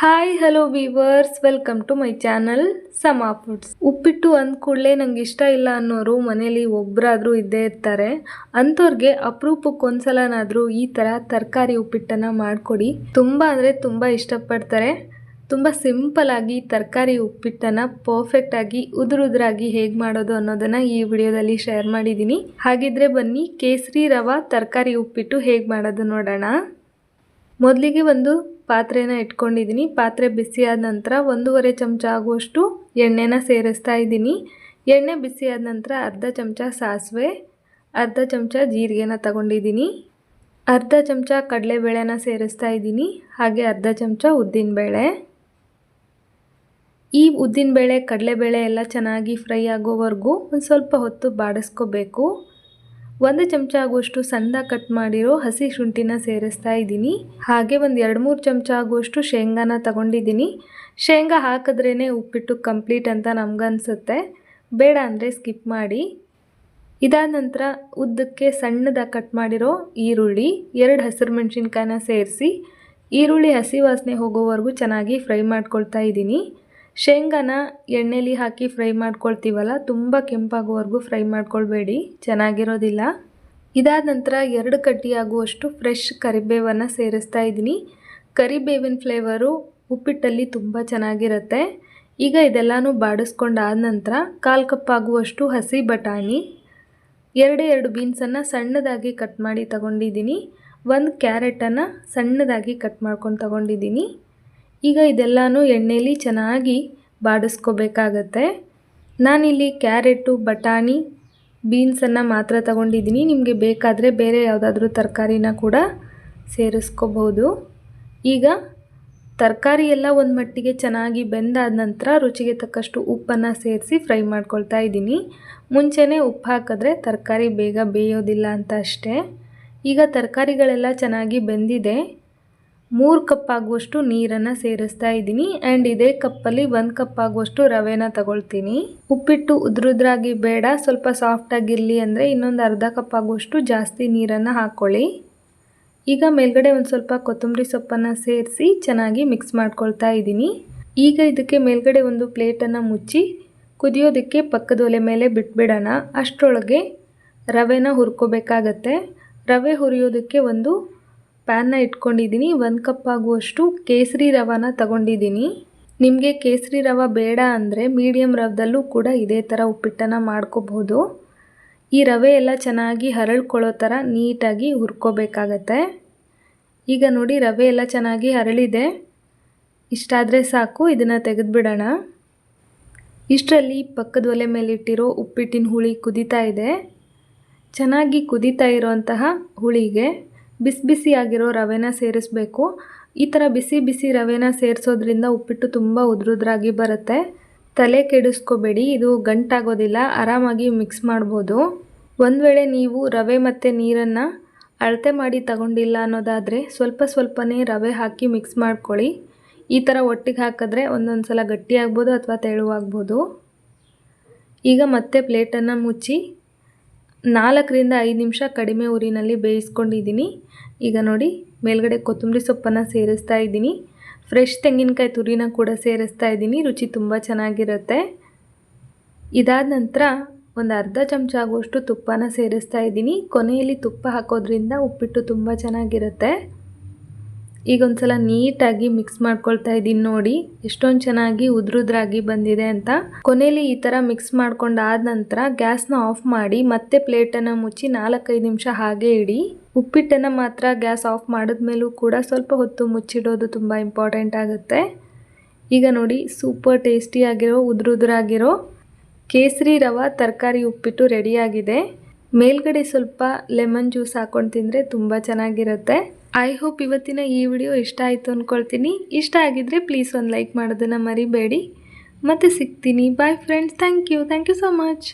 Hi hello viewers welcome to my channel Sama foods ಉಪ್ಪಿಟ್ಟು ಅಂದ ಕೂಡಲೇ ನಂಗೆ ಇಷ್ಟ ಇಲ್ಲ ಅನ್ನೋರು ಮನೇಲಿ ಒಬ್ಬರಾದರೂ ಇದ್ದೇ ಇರ್ತಾರೆ. ಅಂಥವ್ರಿಗೆ ಅಪರೂಪಕ್ಕೆ ಒಂದ್ಸಲನಾದರೂ ಈ ಥರ ತರಕಾರಿ ಉಪ್ಪಿಟ್ಟನ್ನು ಮಾಡಿಕೊಡಿ. ತುಂಬ ಅಂದರೆ ತುಂಬ ಇಷ್ಟಪಡ್ತಾರೆ. ತುಂಬ ಸಿಂಪಲ್ ಆಗಿ ತರಕಾರಿ ಉಪ್ಪಿಟ್ಟನ್ನು ಪರ್ಫೆಕ್ಟ್ ಆಗಿ, ಉದುರುದ್ರಾಗಿ ಹೇಗೆ ಮಾಡೋದು ಅನ್ನೋದನ್ನು ಈ ವಿಡಿಯೋದಲ್ಲಿ ಶೇರ್ ಮಾಡಿದ್ದೀನಿ ಹಾಗಿದ್ರೆ ಬನ್ನಿ, ಕೇಸರಿ ರವಾ ತರಕಾರಿ ಉಪ್ಪಿಟ್ಟು ಹೇಗೆ ಮಾಡೋದು ನೋಡೋಣ. ಮೊದಲಿಗೆ ಒಂದು ಪಾತ್ರೆನ ಇಟ್ಕೊಂಡಿದ್ದೀನಿ. ಪಾತ್ರೆ ಬಿಸಿಯಾದ ನಂತರ ಒಂದೂವರೆ ಚಮಚ ಆಗುವಷ್ಟು ಎಣ್ಣೆನ ಸೇರಿಸ್ತಾ ಇದ್ದೀನಿ. ಎಣ್ಣೆ ಬಿಸಿಯಾದ ನಂತರ ಅರ್ಧ ಚಮಚ ಸಾಸಿವೆ, ಅರ್ಧ ಚಮಚ ಜೀರಿಗೆನ ತಗೊಂಡಿದ್ದೀನಿ. ಅರ್ಧ ಚಮಚ ಕಡಲೆಬೇಳೆನ ಸೇರಿಸ್ತಾ ಇದ್ದೀನಿ. ಹಾಗೆ ಅರ್ಧ ಚಮಚ ಉದ್ದಿನಬೇಳೆ. ಈ ಉದ್ದಿನಬೇಳೆ, ಕಡಲೆಬೇಳೆ ಎಲ್ಲ ಚೆನ್ನಾಗಿ ಫ್ರೈ ಆಗೋವರೆಗೂ ಒಂದು ಸ್ವಲ್ಪ ಹೊತ್ತು ಬಾಡಿಸ್ಕೋಬೇಕು. ಒಂದು ಚಮಚ ಆಗುವಷ್ಟು ಸಣ್ಣ ಕಟ್ ಮಾಡಿರೋ ಹಸಿ ಶುಂಠಿನ ಸೇರಿಸ್ತಾ ಇದ್ದೀನಿ. ಹಾಗೆ ಒಂದು ಎರಡು ಮೂರು ಚಮಚ ಆಗುವಷ್ಟು ಶೇಂಗಾನ ತಗೊಂಡಿದ್ದೀನಿ. ಶೇಂಗಾ ಹಾಕಿದ್ರೇ ಉಪ್ಪಿಟ್ಟು ಕಂಪ್ಲೀಟ್ ಅಂತ ನಮಗನ್ಸುತ್ತೆ. ಬೇಡ ಅಂದರೆ ಸ್ಕಿಪ್ ಮಾಡಿ. ಇದಾದ ನಂತರ ಉದ್ದಕ್ಕೆ ಸಣ್ಣದಾಗಿ ಕಟ್ ಮಾಡಿರೋ ಈರುಳ್ಳಿ, ಎರಡು ಹಸಿರು ಮೆಣಸಿನ್ಕಾಯನ್ನ ಸೇರಿಸಿ, ಈರುಳ್ಳಿ ಹಸಿ ವಾಸನೆ ಹೋಗೋವರೆಗೂ ಚೆನ್ನಾಗಿ ಫ್ರೈ ಮಾಡ್ಕೊಳ್ತಾ ಇದ್ದೀನಿ. ಶೇಂಗಾನ ಎಣ್ಣೆಲಿ ಹಾಕಿ ಫ್ರೈ ಮಾಡ್ಕೊಳ್ತೀವಲ್ಲ, ತುಂಬ ಕೆಂಪಾಗುವವರೆಗೂ ಫ್ರೈ ಮಾಡ್ಕೊಳ್ಬೇಡಿ, ಚೆನ್ನಾಗಿರೋದಿಲ್ಲ. ಇದಾದ ನಂತರ ಎರಡು ಕಟ್ಟಿಯಾಗುವಷ್ಟು ಫ್ರೆಶ್ ಕರಿಬೇವನ್ನು ಸೇರಿಸ್ತಾ ಇದ್ದೀನಿ. ಕರಿಬೇವಿನ ಫ್ಲೇವರು ಉಪ್ಪಿಟ್ಟಲ್ಲಿ ತುಂಬ ಚೆನ್ನಾಗಿರುತ್ತೆ. ಈಗ ಇದೆಲ್ಲನೂ ಬಾಡಿಸ್ಕೊಂಡಾದ ನಂತರ ಕಾಲು ಕಪ್ಪಾಗುವಷ್ಟು ಹಸಿ ಬಟಾಣಿ, ಎರಡೇ ಎರಡು ಬೀನ್ಸನ್ನು ಸಣ್ಣದಾಗಿ ಕಟ್ ಮಾಡಿ ತಗೊಂಡಿದ್ದೀನಿ. ಒಂದು ಕ್ಯಾರೆಟನ್ನು ಸಣ್ಣದಾಗಿ ಕಟ್ ಮಾಡ್ಕೊಂಡು ತಗೊಂಡಿದ್ದೀನಿ. ಈಗ ಇದೆಲ್ಲನೂ ಎಣ್ಣೆಯಲ್ಲಿ ಚೆನ್ನಾಗಿ ಬಾಡಿಸ್ಕೋಬೇಕಾಗತ್ತೆ. ನಾನಿಲ್ಲಿ ಕ್ಯಾರೆಟು, ಬಟಾಣಿ, ಬೀನ್ಸನ್ನು ಮಾತ್ರ ತಗೊಂಡಿದ್ದೀನಿ. ನಿಮಗೆ ಬೇಕಾದರೆ ಬೇರೆ ಯಾವುದಾದ್ರೂ ತರಕಾರಿನ ಕೂಡ ಸೇರಿಸ್ಕೋಬೋದು. ಈಗ ತರಕಾರಿ ಎಲ್ಲ ಒಂದು ಮಟ್ಟಿಗೆ ಚೆನ್ನಾಗಿ ಬೆಂದಾದ ನಂತರ ರುಚಿಗೆ ತಕ್ಕಷ್ಟು ಉಪ್ಪನ್ನು ಸೇರಿಸಿ ಫ್ರೈ ಮಾಡ್ಕೊಳ್ತಾ ಇದ್ದೀನಿ. ಮುಂಚೆನೇ ಉಪ್ಪು ಹಾಕಿದ್ರೆ ತರಕಾರಿ ಬೇಗ ಬೇಯೋದಿಲ್ಲ ಅಂತ ಅಷ್ಟೇ. ಈಗ ತರಕಾರಿಗಳೆಲ್ಲ ಚೆನ್ನಾಗಿ ಬೆಂದಿದೆ. ಮೂರು ಕಪ್ ಆಗುವಷ್ಟು ನೀರನ್ನು ಸೇರಿಸ್ತಾ ಇದ್ದೀನಿ. ಆ್ಯಂಡ್ ಇದೇ ಕಪ್ಪಲ್ಲಿ ಒಂದು ಕಪ್ ಆಗುವಷ್ಟು ರವೆನ ತಗೊಳ್ತೀನಿ. ಉಪ್ಪಿಟ್ಟು ಉದ್ರುದ್ರಾಗಿ ಬೇಡ, ಸ್ವಲ್ಪ ಸಾಫ್ಟಾಗಿರಲಿ ಅಂದರೆ ಇನ್ನೊಂದು ಅರ್ಧ ಕಪ್ ಆಗುವಷ್ಟು ಜಾಸ್ತಿ ನೀರನ್ನು ಹಾಕ್ಕೊಳ್ಳಿ ಈಗ ಮೇಲ್ಗಡೆ ಒಂದು ಸ್ವಲ್ಪ ಕೊತ್ತಂಬರಿ ಸೊಪ್ಪನ್ನು ಸೇರಿಸಿ ಚೆನ್ನಾಗಿ ಮಿಕ್ಸ್ ಮಾಡ್ಕೊಳ್ತಾ ಇದ್ದೀನಿ. ಈಗ ಇದಕ್ಕೆ ಮೇಲ್ಗಡೆ ಒಂದು ಪ್ಲೇಟನ್ನು ಮುಚ್ಚಿ ಕುದಿಯೋದಕ್ಕೆ ಪಕ್ಕದ ಒಲೆ ಮೇಲೆ ಬಿಟ್ಬಿಡೋಣ. ಅಷ್ಟರೊಳಗೆ ರವೆನ ಹುರ್ಕೋಬೇಕಾಗತ್ತೆ. ರವೆ ಹುರಿಯೋದಕ್ಕೆ ಒಂದು ಪ್ಯಾನ್ನ ಇಟ್ಕೊಂಡಿದ್ದೀನಿ. ಒಂದು ಕಪ್ ಆಗುವಷ್ಟು ಕೇಸರಿ ರವಾನ ತಗೊಂಡಿದ್ದೀನಿ. ನಿಮಗೆ ಕೇಸರಿ ರವೆ ಬೇಡ ಅಂದರೆ ಮೀಡಿಯಮ್ ರವದಲ್ಲೂ ಕೂಡ ಇದೇ ಥರ ಉಪ್ಪಿಟ್ಟನ್ನು ಮಾಡ್ಕೋಬಹುದು. ಈ ರವೆ ಎಲ್ಲ ಚೆನ್ನಾಗಿ ಹರಳ್ಕೊಳ್ಳೋ ಥರ ನೀಟಾಗಿ ಹುರ್ಕೋಬೇಕಾಗತ್ತೆ. ಈಗ ನೋಡಿ ರವೆ ಎಲ್ಲ ಚೆನ್ನಾಗಿ ಹರಳಿದೆ. ಇಷ್ಟಾದರೆ ಸಾಕು, ಇದನ್ನು ತೆಗೆದುಬಿಡೋಣ. ಇಷ್ಟರಲ್ಲಿ ಪಕ್ಕದ ಒಲೆ ಮೇಲಿಟ್ಟಿರೋ ಉಪ್ಪಿಟ್ಟಿನ ಹುಳಿ ಕುದೀತಾ ಇದೆ. ಚೆನ್ನಾಗಿ ಕುದೀತಾ ಇರೋಂತಹ ಹುಳಿಗೆ ಬಿಸಿ ಬಿಸಿಯಾಗಿರೋ ರವೆನ ಸೇರಿಸ್ಬೇಕು. ಈ ಥರ ಬಿಸಿ ಬಿಸಿ ರವೆನ ಸೇರಿಸೋದ್ರಿಂದ ಉಪ್ಪಿಟ್ಟು ತುಂಬ ಉದ್ರುದ್ರಾಗಿ ಬರುತ್ತೆ. ತಲೆ ಕೆಡಿಸ್ಕೋಬೇಡಿ, ಇದು ಗಂಟಾಗೋದಿಲ್ಲ, ಆರಾಮಾಗಿ ಮಿಕ್ಸ್ ಮಾಡ್ಬೋದು. ಒಂದು ವೇಳೆ ನೀವು ರವೆ ಮತ್ತು ನೀರನ್ನು ಅಳತೆ ಮಾಡಿ ತಗೊಂಡಿಲ್ಲ ಅನ್ನೋದಾದರೆ ಸ್ವಲ್ಪ ಸ್ವಲ್ಪನೇ ರವೆ ಹಾಕಿ ಮಿಕ್ಸ್ ಮಾಡ್ಕೊಳ್ಳಿ. ಈ ಥರ ಒಟ್ಟಿಗೆ ಹಾಕಿದ್ರೆ ಒಂದೊಂದು ಸಲ ಗಟ್ಟಿಯಾಗ್ಬೋದು ಅಥವಾ ತೆಳುವಾಗ್ಬೋದು. ಈಗ ಮತ್ತೆ ಪ್ಲೇಟನ್ನು ಮುಚ್ಚಿ ನಾಲ್ಕರಿಂದ ಐದು ನಿಮಿಷ ಕಡಿಮೆ ಊರಿನಲ್ಲಿ ಬೇಯಿಸ್ಕೊಂಡಿದ್ದೀನಿ. ಈಗ ನೋಡಿ, ಮೇಲ್ಗಡೆ ಕೊತ್ತಂಬರಿ ಸೊಪ್ಪನ್ನು ಸೇರಿಸ್ತಾ ಇದ್ದೀನಿ. ಫ್ರೆಶ್ ತೆಂಗಿನಕಾಯಿ ತುರಿನ ಕೂಡ ಸೇರಿಸ್ತಾ ಇದ್ದೀನಿ. ರುಚಿ ತುಂಬ ಚೆನ್ನಾಗಿರುತ್ತೆ. ಇದಾದ ನಂತರ ಒಂದು ಅರ್ಧ ಚಮಚ ಆಗುವಷ್ಟು ತುಪ್ಪನ ಸೇರಿಸ್ತಾ ಇದ್ದೀನಿ. ಕೊನೆಯಲ್ಲಿ ತುಪ್ಪ ಹಾಕೋದ್ರಿಂದ ಉಪ್ಪಿಟ್ಟು ತುಂಬ ಚೆನ್ನಾಗಿರುತ್ತೆ. ಈಗ ಒಂದ್ಸಲ ನೀಟಾಗಿ ಮಿಕ್ಸ್ ಮಾಡ್ಕೊಳ್ತಾ ಇದ್ದೀನಿ ನೋಡಿ. ಎಷ್ಟೊಂದು ಚೆನ್ನಾಗಿ ಉದ್ರುದ್ರಾಗಿ ಬಂದಿದೆ ಅಂತ. ಕೊನೆಯಲ್ಲಿ ಈ ಥರ ಮಿಕ್ಸ್ ಮಾಡ್ಕೊಂಡಾದ ನಂತರ ಗ್ಯಾಸ್ನ ಆಫ್ ಮಾಡಿ ಮತ್ತೆ ಪ್ಲೇಟನ್ನು ಮುಚ್ಚಿ ನಾಲ್ಕೈದು ನಿಮಿಷ ಹಾಗೆ ಇಡಿ. ಉಪ್ಪಿಟ್ಟನ್ನು ಮಾತ್ರ ಗ್ಯಾಸ್ ಆಫ್ ಮಾಡಿದ್ಮೇಲೂ ಕೂಡ ಸ್ವಲ್ಪ ಹೊತ್ತು ಮುಚ್ಚಿಡೋದು ತುಂಬ ಇಂಪಾರ್ಟೆಂಟ್ ಆಗುತ್ತೆ. ಈಗ ನೋಡಿ ಸೂಪರ್ ಟೇಸ್ಟಿಯಾಗಿರೋ ಉದ್ರುದ್ರಾಗಿರೋ ಕೇಸರಿ ರವ ತರಕಾರಿ ಉಪ್ಪಿಟ್ಟು ರೆಡಿಯಾಗಿದೆ ಮೇಲ್ಗಡೆ ಸ್ವಲ್ಪ ಲೆಮನ್ ಜ್ಯೂಸ್ ಹಾಕೊಂಡು ತಿಂದರೆ ತುಂಬ ಚೆನ್ನಾಗಿರುತ್ತೆ. ಐ ಹೋಪ್ ಇವತ್ತಿನ ಈ ವಿಡಿಯೋ ಇಷ್ಟ ಆಯಿತು ಅಂದ್ಕೊಳ್ತೀನಿ ಇಷ್ಟ ಆಗಿದ್ದರೆ ಪ್ಲೀಸ್ ಒಂದು ಲೈಕ್ ಮಾಡೋದನ್ನು ಮರಿಬೇಡಿ. ಮತ್ತೆ ಸಿಗ್ತೀನಿ. Bye friends thank you thank you so much